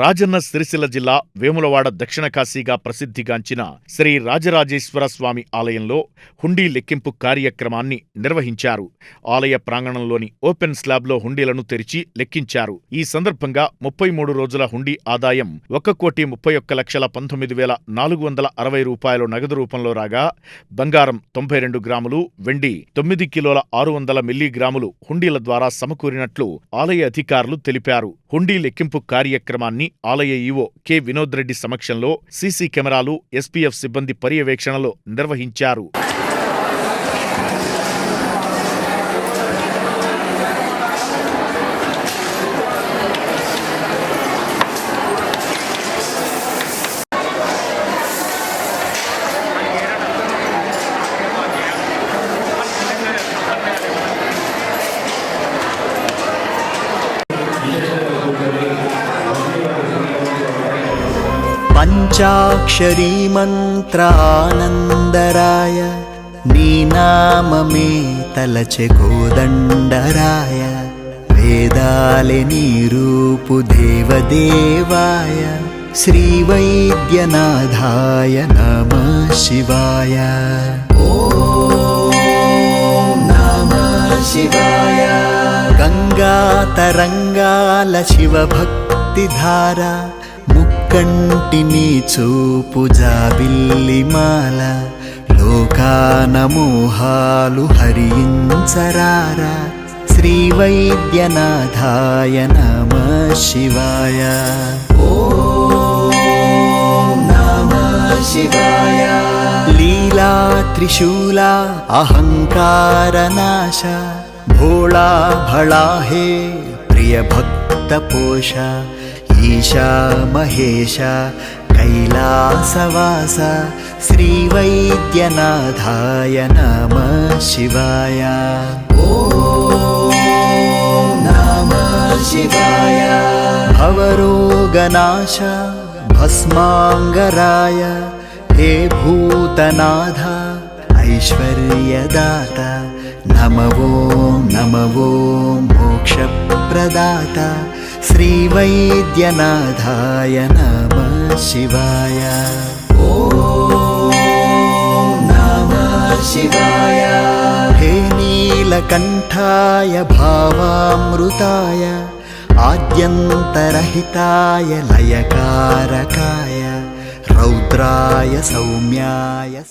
రాజన్న సిరిసిల్ల జిల్లా వేములవాడ దక్షిణ కాశీగా ప్రసిద్ధిగాంచిన శ్రీ రాజరాజేశ్వర స్వామి ఆలయంలో హుండీ లెక్కింపు కార్యక్రమాన్ని నిర్వహించారు. ఆలయ ప్రాంగణంలోని ఓపెన్ స్లాబ్లో హుండీలను తెరిచి లెక్కించారు. ఈ సందర్భంగా ముప్పై మూడు రోజుల హుండీ ఆదాయం ఒక కోటి ముప్పై ఒక్క లక్షల పంతొమ్మిది వేల నాలుగు వందల అరవై రూపాయలు నగదు రూపంలో రాగా బంగారం తొంభై రెండు గ్రాములు వెండి తొమ్మిది కిలోల ఆరు వందల మిల్లీగ్రాములు హుండీల ద్వారా సమకూరినట్లు ఆలయ అధికారులు తెలిపారు. హుండీ లెక్కింపు కార్యక్రమాన్ని ఆలయ ఈవో కె వినోద్ రెడ్డి సమక్షంలో సీసీ కెమెరాలు ఎస్పీఎఫ్ సిబ్బంది పర్యవేక్షణలో నిర్వహించారు. పంచాక్షరీమంత్రానందరాయ నీ నామమే తలచె కోదండరాయ వేదాలె నీరూపు దేవదేవాయ శ్రీవైద్యనాథాయ నమ శివాయ. నమ శివాయ గంగా తరంగాల శివభక్తిధార ముక్కంటిని చూపు జాబిల్లిమాల లోకానమోహాలు హరించరారా. శ్రీవైద్యనాథాయ నమ శివాయ. నమ శివాయ లీలా త్రిశూల అహంకారనాశ భోళా భళా హే ప్రియ ईशा महेश कैलासवास श्रीवैद्यनाथाय नमः शिवाय। ॐ नाम शिवाय भवरोगनाश भस्माङ्गराय हे भूतनाथ ऐश्वर्य नमवो नमवो मोक्षप्रदाता నమవో మోక్షప్రదాత శ్రీవైద్యనాథాయ నమ శివాయ ఓం నమ శివాయ హే నీలకంఠాయ భావామృతాయ ఆద్యంతరహితాయ లయకారకాయ రౌద్రాయ సౌమ్యాయ